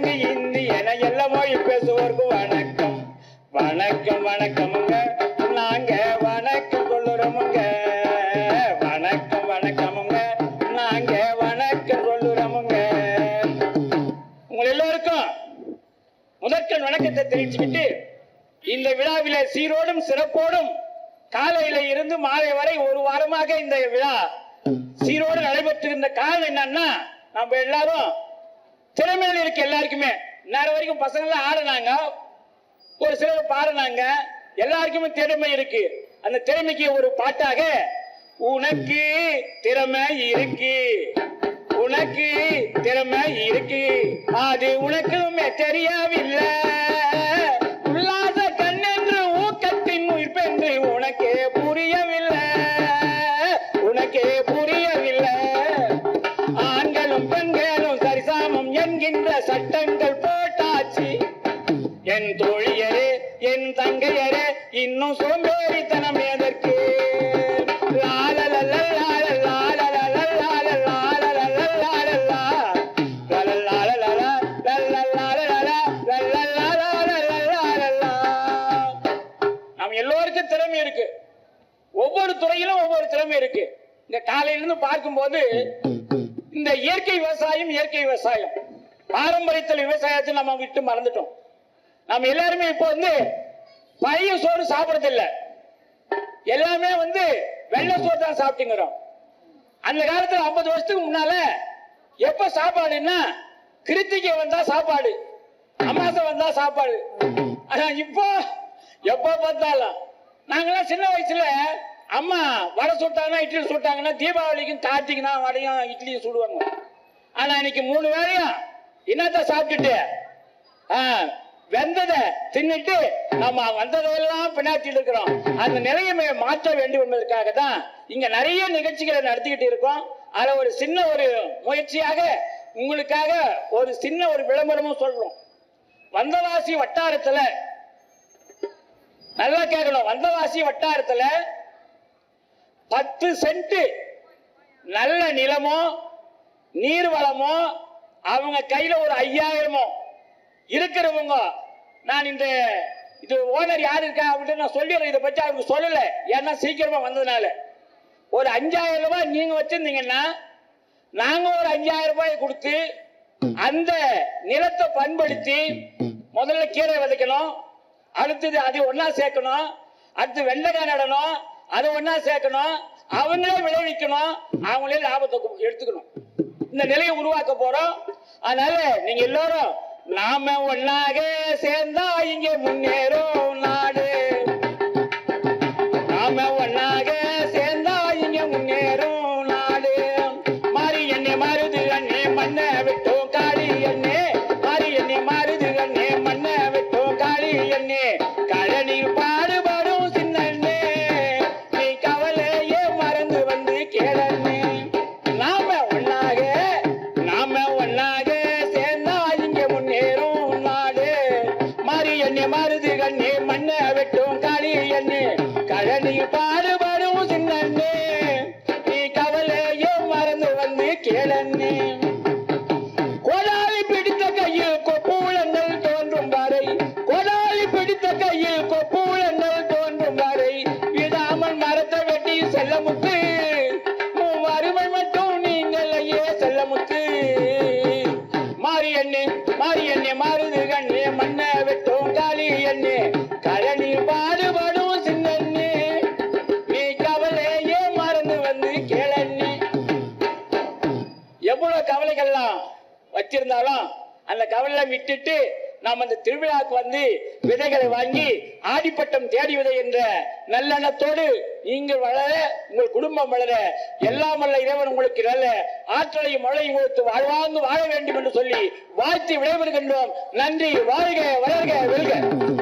தெலுங்கு இந்தி என எல்லா மொழி பேசுவோருக்கு வணக்கம். வணக்கம் வணக்கமுங்க. நாங்க வணக்கம் சொல்லுறோமுங்க. வணக்கம் வணக்கமுங்க. நாங்க வணக்கம் சொல்லுறோமுங்க. உங்க எல்லோருக்கும் முதற்கண் வணக்கத்தை தெரிவிச்சுக்கிட்டு இந்த விழாவில சீரோடும் சிறப்போடும் காலையில இருந்து மாலை வரை ஒரு வாரமாக இந்த விழா சீரோடு நடைபெற்றிருந்த காரணம் என்னன்னா நம்ம எல்லாரும் திறமையில இருக்கு எல்லாருக்குமே. நேரம் வரைக்கும் பசங்களாம் ஆடுனாங்க. ஒரு சிலர் பாடினாங்க. எல்லாருக்குமே திறமை இருக்கு. அந்த திறமைக்கு ஒரு பாட்டாக உனக்கு திறமை இருக்கு. உனக்கு திறமை இருக்கு. அது உனக்குமே தெரியவில்லை. உல்லாச கண்ணென்று ஊக்கத்தின் உயிர்ப்பென்று உனக்கே புரியவில்லை என்கின்ற சட்டங்கள் போட்டாச்சு என் தோழியரே என் தங்கையரே இன்னும் சோம்பேறித்தனம் எதற்கு லாலலல, லாலலாலல, லாலலாலல, லாலலா. லலலாலலல, லலலாலல, லலலாலலலலலலா. எல்லோருக்கும் திறமை இருக்கு ஒவ்வொரு துறையிலும் ஒவ்வொரு திறமை இருக்கு இந்த காலையில இருந்து பார்க்கும்போது இந்த இயற்கை விவசாயம் இயற்கை விவசாயம் பாரம்பரியத்தில் விவசாயத்தை நம்ம விட்டு மறந்துட்டோம். நம்ம எல்லாருமே இப்போ வந்து பழைய சோறு சாப்பிடறது எல்லாமே வந்து வெள்ளை சோறு தான் சாப்பிட்டுங்கிறோம். அந்த காலத்தில் ஐம்பது வருஷத்துக்கு முன்னால எப்ப சாப்பாடுன்னா கிருத்திகை வந்தா சாப்பாடு அமாசை வந்தா சாப்பாடு. ஆனா இப்போ எப்ப பார்த்தாலும் நாங்கெல்லாம் சின்ன வயசுல அம்மா வடை சுட்டாங்கன்னா இட்லி சுட்டாங்கன்னா தீபாவளிக்கும் கார்த்திகனா வடையும் இட்லியும் சுடுவாங்க. ஆனா இன்னைக்கு மூணு வேலையும் என்னத்த சாப்பிட்டுட்டு ஆ, வெந்ததை தின்னுட்டு நம்ம வந்ததையெல்லாம் பின்னாட்டிட்டு இருக்கிறோம். அந்த நிலையை மாற்ற வேண்டும் என்பதற்காக தான் இங்க நிறைய நிகழ்ச்சிகளை நடத்திக்கிட்டு இருக்கோம். அதுல ஒரு சின்ன ஒரு முயற்சியாக உங்களுக்காக ஒரு சின்ன ஒரு விளம்பரமும் சொல்றோம். வந்தவாசி வட்டாரத்துல நல்லா கேட்கணும். வந்தவாசி வட்டாரத்துல பத்து சென்ட் நல்ல நிலமோ நீர்வளமோ அவங்க கையில ஒரு ஐயாயிரமோ இருக்கிறவங்க நான் இந்த இது ஓனர் யார் இருக்கா அப்படின்னு நான் சொல்லிடுறேன். இதை பற்றி அவருக்கு சொல்லல. ஏன்னா சீக்கிரமா வந்ததுனால. ஒரு அஞ்சாயிரம் ரூபாய் நீங்க வச்சிருந்தீங்கன்னா நாங்க ஒரு அஞ்சாயிரம் ரூபாய் கொடுத்து அந்த நிலத்தை பண்படுத்தி முதல்ல கீரை விதைக்கணும் அடுத்தது அதை ஒண்ணா சேர்க்கணும் அடுத்து வெண்டைக்காய் நடணும் அதை ஒண்ணா சேர்க்கணும் அவங்களே விளைவிக்கணும் அவங்களே லாபத்தை எடுத்துக்கணும். இந்த நிலையை உருவாக்க போறோம். அதனால நீங்க எல்லாரும் நாம ஒன்னாக சேர்ந்தா இங்கே முன்னேறும் நாடு. நாம ஒண்ணாக சேர்ந்தா இங்க முன்னேறும் நாடு. மாறி என்னை மாறுது அண்ணே மண்ண விட்டோம் காளி எண்ணே மாறி என்னை மாறுது அண்ணே மண்ண விட்டோம் காளி என்னே கழனி பாடுபடும் காளி எண்ணே கழனி பாடுபடும் சின்னண்ணே. நீ கவலையும் மறந்து வந்து கேளண்ணே. கோடாலி பிடித்த கையில் கொப்பூலங்கள் தோன்றும் வரை கோடாலி பிடித்த கையில் கொப்பூலங்கள் தோன்றும் வரை விடாமல் மரத்தை வெட்டி செல்ல முத்து கவலைகள்லாம் வச்சிருந்தாலும் அந்த கவலை விட்டுட்டு நாம் அந்த திருவிழாக்கு வந்து விதைகளை வாங்கி ஆடிப்பட்டம் தேடி விதை என்ற நல்லெண்ணத்தோடு நீங்கள் வளர உங்கள் குடும்பம் வளர எல்லாம் வல்ல இறைவன் உங்களுக்கு நல்ல ஆற்றலையும் மழையும் கொடுத்து வாழ்வாங்கு வாழ வேண்டும் என்று சொல்லி வாழ்த்து விடைபெறுகின்றோம். நன்றி. வாழ்க வளர்க வெல்க.